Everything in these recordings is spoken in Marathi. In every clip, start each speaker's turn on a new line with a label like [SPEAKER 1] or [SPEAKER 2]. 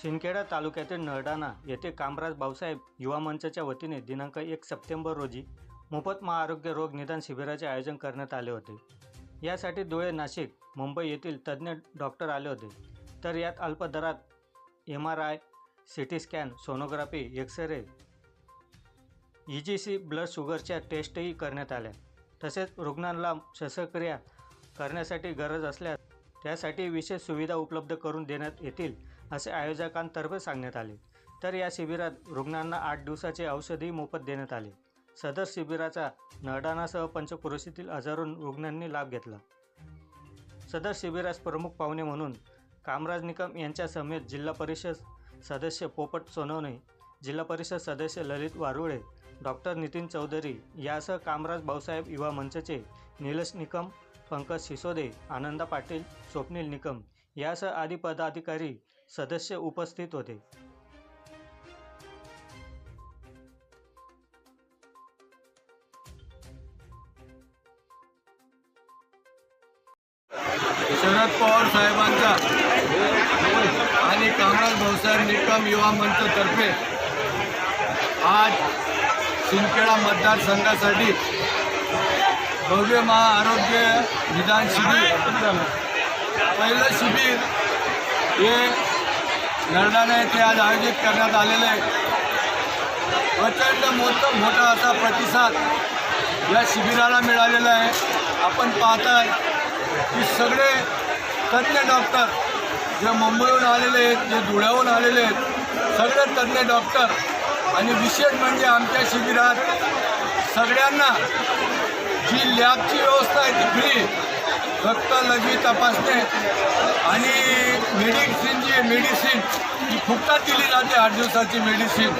[SPEAKER 1] शिंदखेडा तालुक्यातील नरडाणा येथे कामराज भाऊसाहेब युवा मंचच्या वतीने दिनांक एक सप्टेंबर रोजी मोफत महाआरोग्य रोग निदान शिबिराचे आयोजन करण्यात आले होते. यासाठी धुळे नाशिक मुंबई येथील तज्ज्ञ डॉक्टर आले होते. तर यात अल्प दरात M R I C T scan sonography x ray E G C blood शुगरच्या टेस्टही करण्यात आल्या. तसेच रुग्णांना शस्त्रक्रिया करण्यासाठी गरज असल्यास त्यासाठी विशेष सुविधा उपलब्ध करून देण्यात येतील असे आयोजकांतर्फे सांगण्यात आले. तर या शिबिरात रुग्णांना आठ दिवसाचे औषधही मोफत देण्यात आले. सदर शिबिराचा नरडाणासह पंचक्रोशीतील हजारो रुग्णांनी लाभ घेतला. सदर शिबिरास प्रमुख पाहुणे म्हणून कामराज निकम यांच्या समेत जिल्हा परिषद सदस्य पोपट सोनवणे जिल्हा परिषद सदस्य ललित वारुळे डॉक्टर नितीन चौधरी यासह कामराज भाऊसाहेब युवा मंचचे निलेश निकम पंकज सिसोदे आनंदा पाटील स्वप्नील निकम यासह आदी पदाधिकारी सदस्य उपस्थित होते.
[SPEAKER 2] शरद पवार साहेबांचा आणि कामराज भाऊसाहेब निकम युवा मंचतर्फे आज सिंदखेडा मतदारसंघासाठी भव्य महाआरोग्य निदान शिबिर पहिलं शिबिर हे नरडाणा येथे आज आयोजित करण्यात आलेलं आहे. प्रचंड मोठं मोठा असा प्रतिसाद या शिबिराला मिळालेला आहे. आपण पाहताय की सगळे तज्ज्ञ डॉक्टर जे मुंबईहून आलेले आहेत जे धुळ्याहून आलेले आहेत सगळे तज्ज्ञ डॉक्टर आणि विशेष म्हणजे आमच्या शिबिरात सगळ्यांना जी लॅबची व्यवस्था आहे ती फ्री रक्त लघवी तपासणे आणि मेडिसिन जी मेडिसिन ही फुकटात दिली जाते आठ दिवसाची मेडिसिन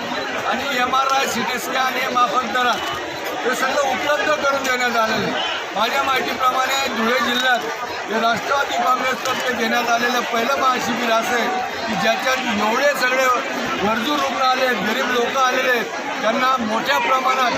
[SPEAKER 2] आणि M R I C T scan हे माफक दरात हे सगळं उपलब्ध करून देण्यात आलेलं आहे. माझ्या माहितीप्रमाणे धुळे जिल्ह्यात हे राष्ट्रवादी काँग्रेसतर्फे देण्यात आलेलं पहिलं महाशिबिर असं आहे की ज्याच्यात एवढे सगळे गरजू रुग्ण आले गरीब लोक आलेले आहेत. त्यांना मोठ्या प्रमाणात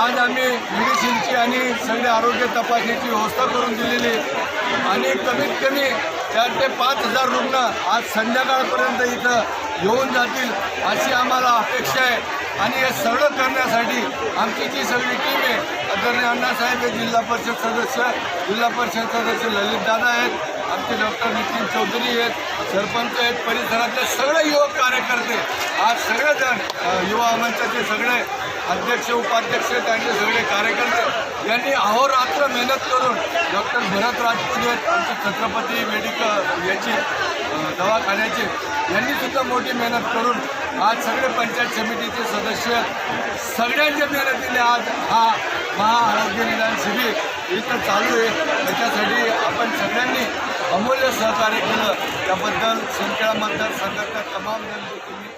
[SPEAKER 2] आज आम्ही मेडिसिनची आणि सगळे आरोग्य तपासणीची व्यवस्था करून दिलेली आहे. आणि कमीत कमी चार ते पाच हजार रुग्ण आज संध्याकाळपर्यंत इथं येऊन जातील अशी आम्हाला अपेक्षा आहे. आणि हे सगळं करण्यासाठी आमची जी सगळी टीम आहे आदरणीय अण्णासाहेब हे जिल्हा परिषद सदस्य जिल्हा परिषद सदस्य ललितदादा आहेत आमचे डॉक्टर नितीन चौधरी आहेत सरपंच आहेत परिसरातले सगळे युवक कार्यकर्ते आज सगळेजण युवा मंचाचे सगळे अध्यक्ष उपाध्यक्ष त्यांचे सगळे कार्यकर्ते यांनी अहोरात्र मेहनत करून डॉक्टर भरत राजपूत आहेत आमचे छत्रपती मेडिकल याची दवाखान्याचे यांनी सुद्धा मोठी मेहनत करून आज सगळे पंचायत समितीचे सदस्य सगळ्यांच्या मेहनतीने आज हा महाआरोग्य निदान शिबिर इथं चालू आहे. त्याच्यासाठी आपण सगळ्यांनी अमूल्य सहकार्य केलं. त्याबद्दल सिंदखेडा मतदारसंघातल्या तमाम जनतेचे मी